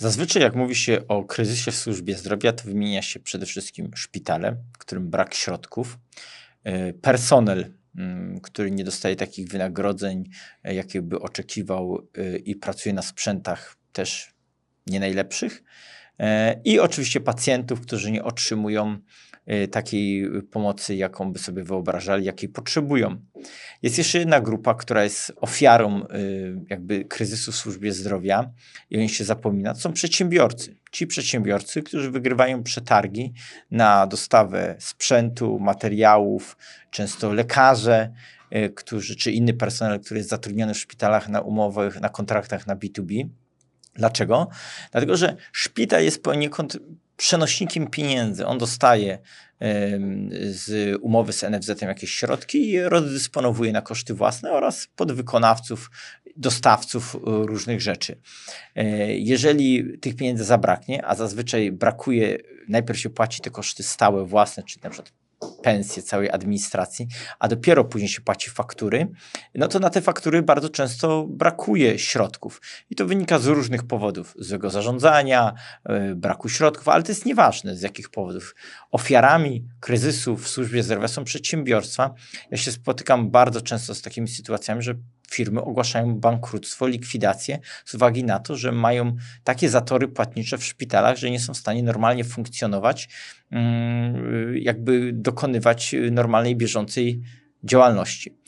Zazwyczaj, jak mówi się o kryzysie w służbie zdrowia, to wymienia się przede wszystkim szpitale, którym brak środków, y, personel, mm, który nie dostaje takich wynagrodzeń, e, jakie by oczekiwał y, i pracuje na sprzętach też nie najlepszych. E, I oczywiście pacjentów, którzy nie otrzymują Y, takiej pomocy, jaką by sobie wyobrażali, jakiej potrzebują. Jest jeszcze jedna grupa, która jest ofiarą y, jakby kryzysu w służbie zdrowia i o niej się zapomina, to są przedsiębiorcy. Ci przedsiębiorcy, którzy wygrywają przetargi na dostawę sprzętu, materiałów, często lekarze, którzy, czy inny personel, który jest zatrudniony w szpitalach na umowach, na kontraktach na B2B. Dlaczego? Dlatego, że szpital jest poniekąd przenośnikiem pieniędzy. On dostaje z umowy z NFZ jakieś środki i rozdysponowuje na koszty własne oraz podwykonawców, dostawców e, różnych rzeczy. E, jeżeli tych pieniędzy zabraknie, a zazwyczaj brakuje, najpierw się płaci te koszty stałe, własne, czyli na przykład pensje całej administracji, a dopiero później się płaci faktury, no to na te faktury bardzo często brakuje środków. I to wynika z różnych powodów. Złego zarządzania, yy, braku środków, ale to jest nieważne z jakich powodów. Ofiarami kryzysu w służbie zdrowia są przedsiębiorstwa. Ja się spotykam bardzo często z takimi sytuacjami, że firmy ogłaszają bankructwo, likwidację z uwagi na to, że mają takie zatory płatnicze w szpitalach, że nie są w stanie normalnie funkcjonować, mm, jakby dokonywać normalnej, bieżącej działalności.